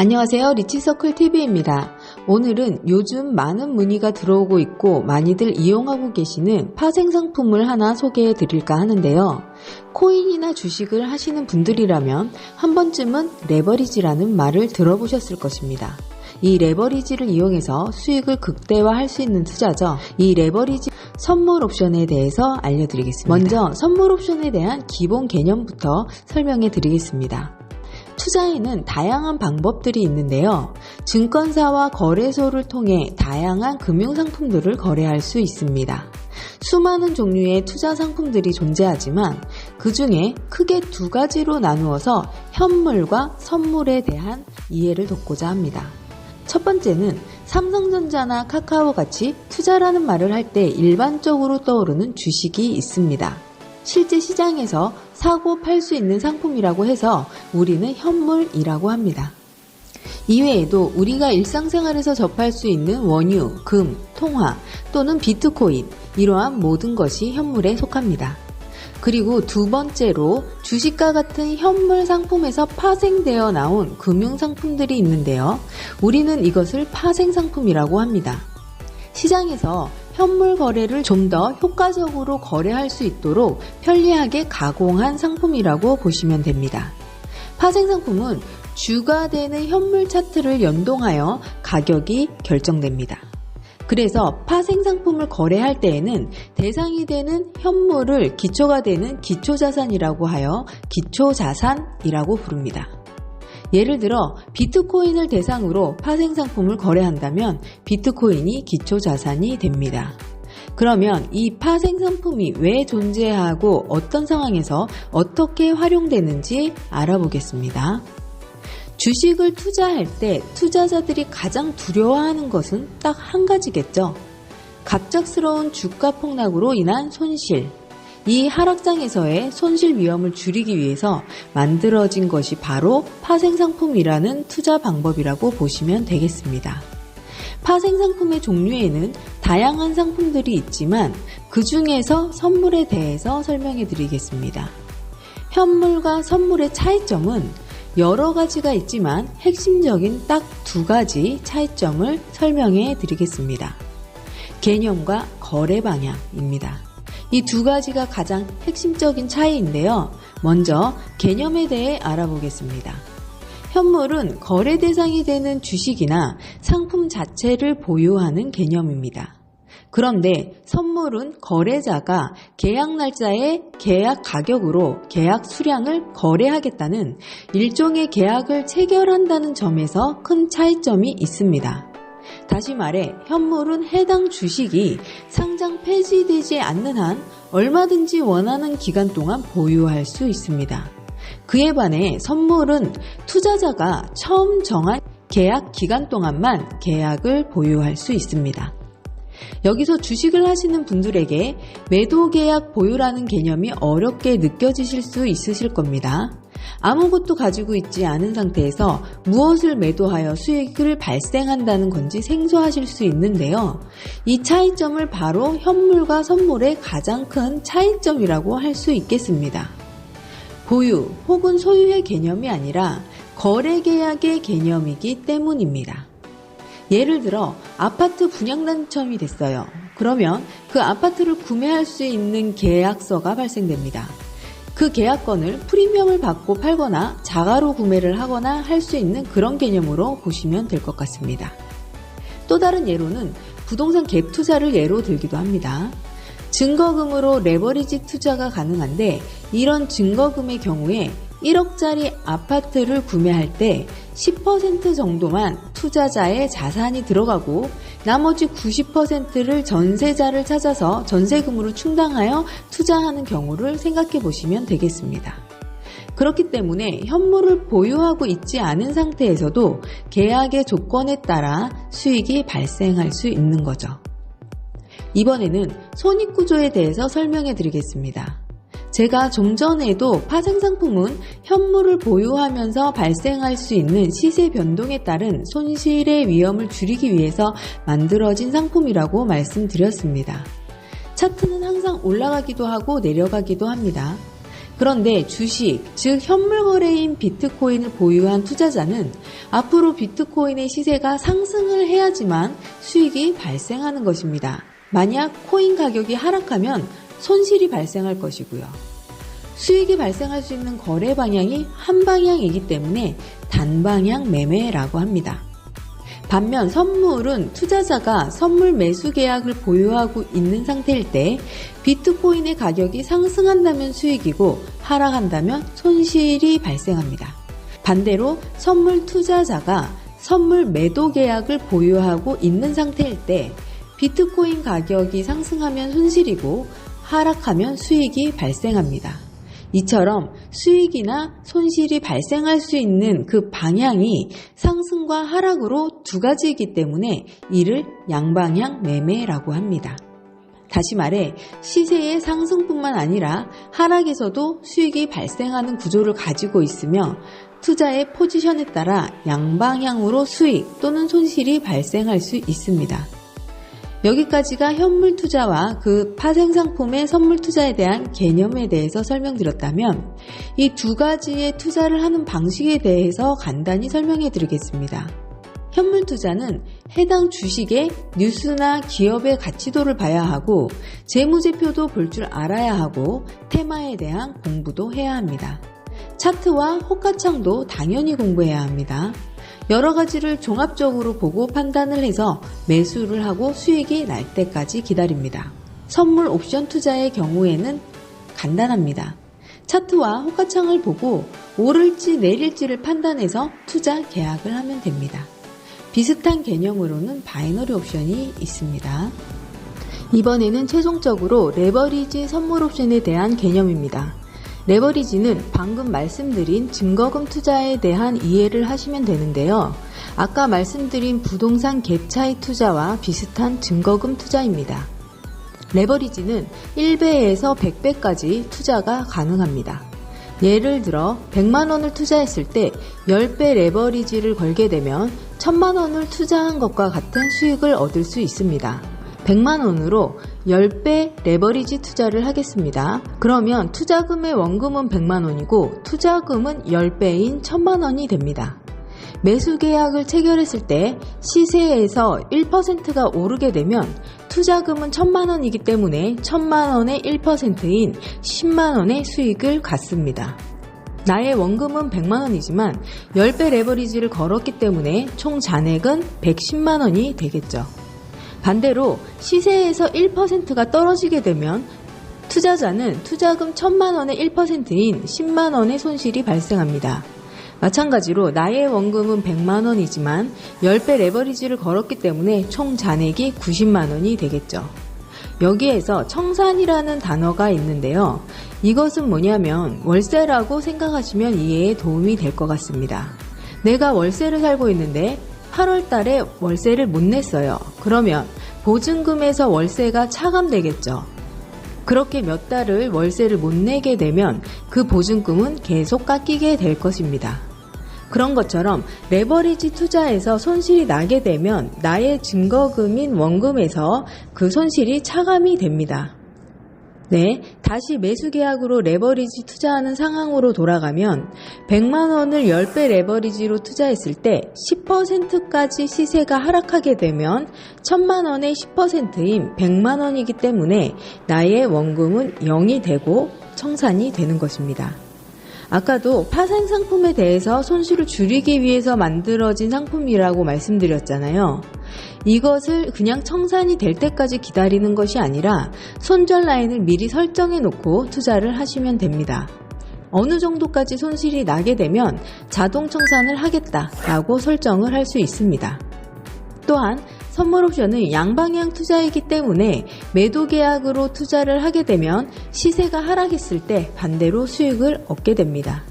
안녕하세요. 리치서클 TV입니다. 오늘은 요즘 많은 문의가 들어오고 있고 많이들 이용하고 계시는 파생 상품을 하나 소개해 드릴까 하는데요. 코인이나 주식을 하시는 분들이라면 한 번쯤은 레버리지라는 말을 들어보셨을 것입니다. 이 레버리지를 이용해서 수익을 극대화할 수 있는 투자죠. 이 레버리지 선물 옵션에 대해서 알려드리겠습니다. 먼저 선물 옵션에 대한 기본 개념부터 설명해 드리겠습니다. 투자에는 다양한 방법들이 있는데요. 증권사와 거래소를 통해 다양한 금융상품들을 거래할 수 있습니다. 수많은 종류의 투자 상품들이 존재하지만 그 중에 크게 두 가지로 나누어서 현물과 선물에 대한 이해를 돕고자 합니다. 첫 번째는 삼성전자나 카카오 같이 투자라는 말을 할 때 일반적으로 떠오르는 주식이 있습니다. 실제 시장에서 사고 팔 수 있는 상품이라고 해서 우리는 현물이라고 합니다. 이외에도 우리가 일상생활에서 접할 수 있는 원유, 금, 통화 또는 비트코인 이러한 모든 것이 현물에 속합니다. 그리고 두 번째로 주식과 같은 현물 상품에서 파생되어 나온 금융 상품들이 있는데요. 우리는 이것을 파생 상품이라고 합니다. 시장에서 현물 거래를 좀 더 효과적으로 거래할 수 있도록 편리하게 가공한 상품이라고 보시면 됩니다. 파생 상품은 주가 되는 현물 차트를 연동하여 가격이 결정됩니다. 그래서 파생 상품을 거래할 때에는 대상이 되는 현물을 기초가 되는 기초자산이라고 하여 기초자산이라고 부릅니다. 예를 들어 비트코인을 대상으로 파생 상품을 거래한다면 비트코인이 기초 자산이 됩니다. 그러면 이 파생 상품이 왜 존재하고 어떤 상황에서 어떻게 활용되는지 알아보겠습니다. 주식을 투자할 때 투자자들이 가장 두려워하는 것은 딱 한 가지겠죠. 갑작스러운 주가 폭락으로 인한 손실, 이 하락장에서의 손실 위험을 줄이기 위해서 만들어진 것이 바로 파생상품이라는 투자 방법이라고 보시면 되겠습니다. 파생상품의 종류에는 다양한 상품들이 있지만 그 중에서 선물에 대해서 설명해 드리겠습니다. 현물과 선물의 차이점은 여러 가지가 있지만 핵심적인 딱 두 가지 차이점을 설명해 드리겠습니다. 개념과 거래 방향입니다. 이 두 가지가 가장 핵심적인 차이인데요. 먼저 개념에 대해 알아보겠습니다. 현물은 거래 대상이 되는 주식이나 상품 자체를 보유하는 개념입니다. 그런데 선물은 거래자가 계약 날짜에 계약 가격으로 계약 수량을 거래하겠다는 일종의 계약을 체결한다는 점에서 큰 차이점이 있습니다. 다시 말해 현물은 해당 주식이 상장 폐지되지 않는 한 얼마든지 원하는 기간 동안 보유할 수 있습니다. 그에 반해 선물은 투자자가 처음 정한 계약 기간 동안만 계약을 보유할 수 있습니다. 여기서 주식을 하시는 분들에게 매도 계약 보유라는 개념이 어렵게 느껴지실 수 있으실 겁니다. 아무것도 가지고 있지 않은 상태에서 무엇을 매도하여 수익을 발생한다는 건지 생소하실 수 있는데요. 이 차이점을 바로 현물과 선물의 가장 큰 차이점이라고 할 수 있겠습니다. 보유 혹은 소유의 개념이 아니라 거래 계약의 개념이기 때문입니다. 예를 들어 아파트 분양 당첨이 됐어요. 그러면 그 아파트를 구매할 수 있는 계약서가 발생됩니다. 그 계약권을 프리미엄을 받고 팔거나 자가로 구매를 하거나 할 수 있는 그런 개념으로 보시면 될 것 같습니다. 또 다른 예로는 부동산 갭 투자를 예로 들기도 합니다. 증거금으로 레버리지 투자가 가능한데 이런 증거금의 경우에 1억짜리 아파트를 구매할 때 10% 정도만 투자자의 자산이 들어가고 나머지 90%를 전세자를 찾아서 전세금으로 충당하여 투자하는 경우를 생각해 보시면 되겠습니다. 그렇기 때문에 현물을 보유하고 있지 않은 상태에서도 계약의 조건에 따라 수익이 발생할 수 있는 거죠. 이번에는 손익구조에 대해서 설명해 드리겠습니다. 제가 좀 전에도 파생상품은 현물을 보유하면서 발생할 수 있는 시세 변동에 따른 손실의 위험을 줄이기 위해서 만들어진 상품이라고 말씀드렸습니다. 차트는 항상 올라가기도 하고 내려가기도 합니다. 그런데 주식, 즉 현물 거래인 비트코인을 보유한 투자자는 앞으로 비트코인의 시세가 상승을 해야지만 수익이 발생하는 것입니다. 만약 코인 가격이 하락하면 손실이 발생할 것이고요. 수익이 발생할 수 있는 거래 방향이 한 방향이기 때문에 단방향 매매라고 합니다. 반면 선물은 투자자가 선물 매수 계약을 보유하고 있는 상태일 때 비트코인의 가격이 상승한다면 수익이고 하락한다면 손실이 발생합니다. 반대로 선물 투자자가 선물 매도 계약을 보유하고 있는 상태일 때 비트코인 가격이 상승하면 손실이고 하락하면 수익이 발생합니다. 이처럼 수익이나 손실이 발생할 수 있는 그 방향이 상승과 하락으로 두 가지이기 때문에 이를 양방향 매매라고 합니다. 다시 말해 시세의 상승뿐만 아니라 하락에서도 수익이 발생하는 구조를 가지고 있으며 투자의 포지션에 따라 양방향으로 수익 또는 손실이 발생할 수 있습니다. 여기까지가 현물 투자와 그 파생 상품의 선물 투자에 대한 개념에 대해서 설명드렸다면 이 두 가지의 투자를 하는 방식에 대해서 간단히 설명해 드리겠습니다. 현물 투자는 해당 주식의 뉴스나 기업의 가치도를 봐야 하고 재무제표도 볼 줄 알아야 하고 테마에 대한 공부도 해야 합니다. 차트와 호가창도 당연히 공부해야 합니다. 여러 가지를 종합적으로 보고 판단을 해서 매수를 하고 수익이 날 때까지 기다립니다. 선물 옵션 투자의 경우에는 간단합니다. 차트와 호가창을 보고 오를지 내릴지를 판단해서 투자 계약을 하면 됩니다. 비슷한 개념으로는 바이너리 옵션이 있습니다. 이번에는 최종적으로 레버리지 선물 옵션에 대한 개념입니다. 레버리지는 방금 말씀드린 증거금 투자에 대한 이해를 하시면 되는데요. 아까 말씀드린 부동산 갭 차이 투자와 비슷한 증거금 투자입니다. 레버리지는 1배에서 100배까지 투자가 가능합니다. 예를 들어 100만원을 투자했을 때 10배 레버리지를 걸게 되면 1000만원을 투자한 것과 같은 수익을 얻을 수 있습니다. 100만 원으로 10배 레버리지 투자를 하겠습니다. 그러면 투자금의 원금은 100만 원이고 투자금은 10배인 1000만 원이 됩니다. 매수 계약을 체결했을 때 시세에서 1%가 오르게 되면 투자금은 1000만 원이기 때문에 1000만 원의 1%인 10만 원의 수익을 갖습니다. 나의 원금은 100만 원이지만 10배 레버리지를 걸었기 때문에 총 잔액은 110만 원이 되겠죠. 반대로 시세에서 1%가 떨어지게 되면 투자자는 투자금 1000만원의 1%인 10만 원의 손실이 발생합니다. 마찬가지로 나의 원금은 100만 원이지만 10배 레버리지를 걸었기 때문에 총 잔액이 90만 원이 되겠죠. 여기에서 청산이라는 단어가 있는데요. 이것은 뭐냐면 월세라고 생각하시면 이해에 도움이 될 것 같습니다. 내가 월세를 살고 있는데 8월 달에 월세를 못 냈어요. 그러면 보증금에서 월세가 차감되겠죠. 그렇게 몇 달을 월세를 못 내게 되면 그 보증금은 계속 깎이게 될 것입니다. 그런 것처럼 레버리지 투자에서 손실이 나게 되면 나의 증거금인 원금에서 그 손실이 차감이 됩니다. 네, 다시 매수 계약으로 레버리지 투자하는 상황으로 돌아가면 100만 원을 10배 레버리지로 투자했을 때 10%까지 시세가 하락하게 되면 1000만 원의 10%인 100만 원이기 때문에 나의 원금은 0이 되고 청산이 되는 것입니다. 아까도 파생 상품에 대해서 손실을 줄이기 위해서 만들어진 상품이라고 말씀드렸잖아요. 이것을 그냥 청산이 될 때까지 기다리는 것이 아니라 손절 라인을 미리 설정해 놓고 투자를 하시면 됩니다. 어느 정도까지 손실이 나게 되면 자동 청산을 하겠다라고 설정을 할 수 있습니다. 또한 선물 옵션은 양방향 투자이기 때문에 매도 계약으로 투자를 하게 되면 시세가 하락했을 때 반대로 수익을 얻게 됩니다.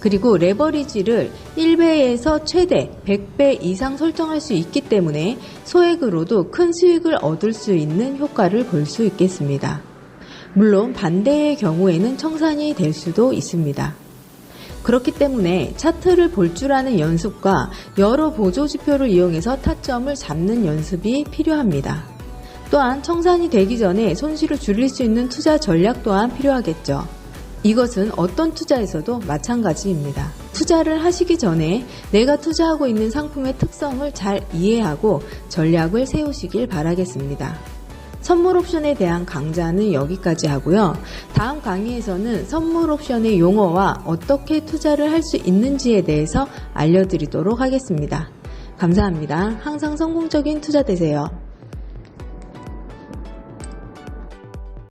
그리고 레버리지를 1배에서 최대 100배 이상 설정할 수 있기 때문에 소액으로도 큰 수익을 얻을 수 있는 효과를 볼 수 있겠습니다. 물론 반대의 경우에는 청산이 될 수도 있습니다. 그렇기 때문에 차트를 볼 줄 아는 연습과 여러 보조 지표를 이용해서 타점을 잡는 연습이 필요합니다. 또한 청산이 되기 전에 손실을 줄일 수 있는 투자 전략 또한 필요하겠죠. 이것은 어떤 투자에서도 마찬가지입니다. 투자를 하시기 전에 내가 투자하고 있는 상품의 특성을 잘 이해하고 전략을 세우시길 바라겠습니다. 선물 옵션에 대한 강좌는 여기까지 하고요. 다음 강의에서는 선물 옵션의 용어와 어떻게 투자를 할 수 있는지에 대해서 알려드리도록 하겠습니다. 감사합니다. 항상 성공적인 투자 되세요.